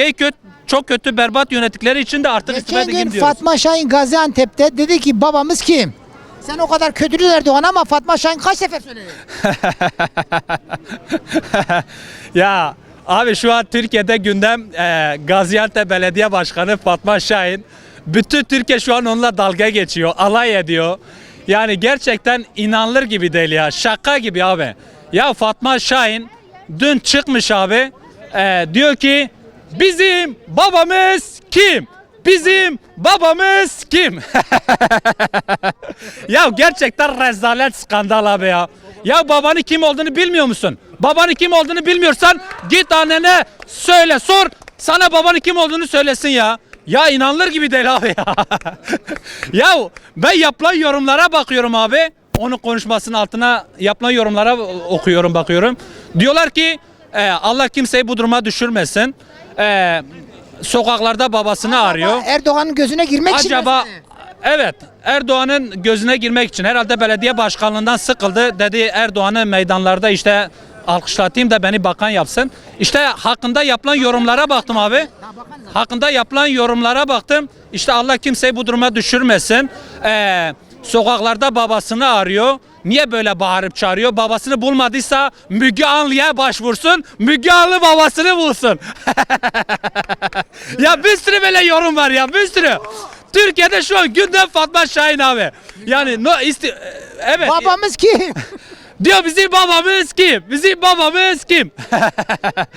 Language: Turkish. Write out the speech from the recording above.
Ülkeyi kötü, çok kötü berbat yönettikleri için de artık istifa Geçen gün diyoruz. Fatma Şahin Gaziantep'te dedi ki babamız kim? Sen o kadar kötülüğün Erdoğan ama Fatma Şahin kaç sefer söyledi? Ya abi şu an Türkiye'de gündem e, Gaziantep Belediye Başkanı Fatma Şahin. Bütün Türkiye şu an onunla dalga geçiyor, alay ediyor. Yani gerçekten inanılır gibi değil ya. Şaka gibi abi. Ya Fatma Şahin dün çıkmış abi. e, diyor ki bizim babamız kim? Bizim babamız kim? ya gerçekten rezalet skandal abi ya. Ya babanın kim olduğunu bilmiyor musun? Babanın kim olduğunu bilmiyorsan git annene söyle sor. Sana babanın kim olduğunu söylesin ya. Ya inanılır gibi değil abi ya. ya ben yapılan yorumlara bakıyorum abi. Onun konuşmasının altına yapılan yorumlara okuyorum bakıyorum. Diyorlar ki e, Allah kimseyi bu duruma düşürmesin. E, sokaklarda babasını arıyor. Erdoğan'ın gözüne girmek için Acaba mi? evet Erdoğan'ın gözüne girmek için herhalde belediye başkanlığından sıkıldı. Dedi Erdoğan'ı meydanlarda işte alkışlatayım da beni bakan yapsın. İşte hakkında yapılan yorumlara baktım abi. Hakkında yapılan yorumlara baktım. İşte Allah kimseyi bu duruma düşürmesin. Ee, sokaklarda babasını arıyor. Niye böyle bağırıp çağırıyor? Babasını bulmadıysa Müge Anlı'ya başvursun. Müge Anlı babasını bulsun. ya bir sürü böyle yorum var ya bir sürü. Türkiye'de şu an gündem Fatma Şahin abi. Yani no isti evet. Babamız kim? Diyor bizim babamız kim? Bizim babamız kim?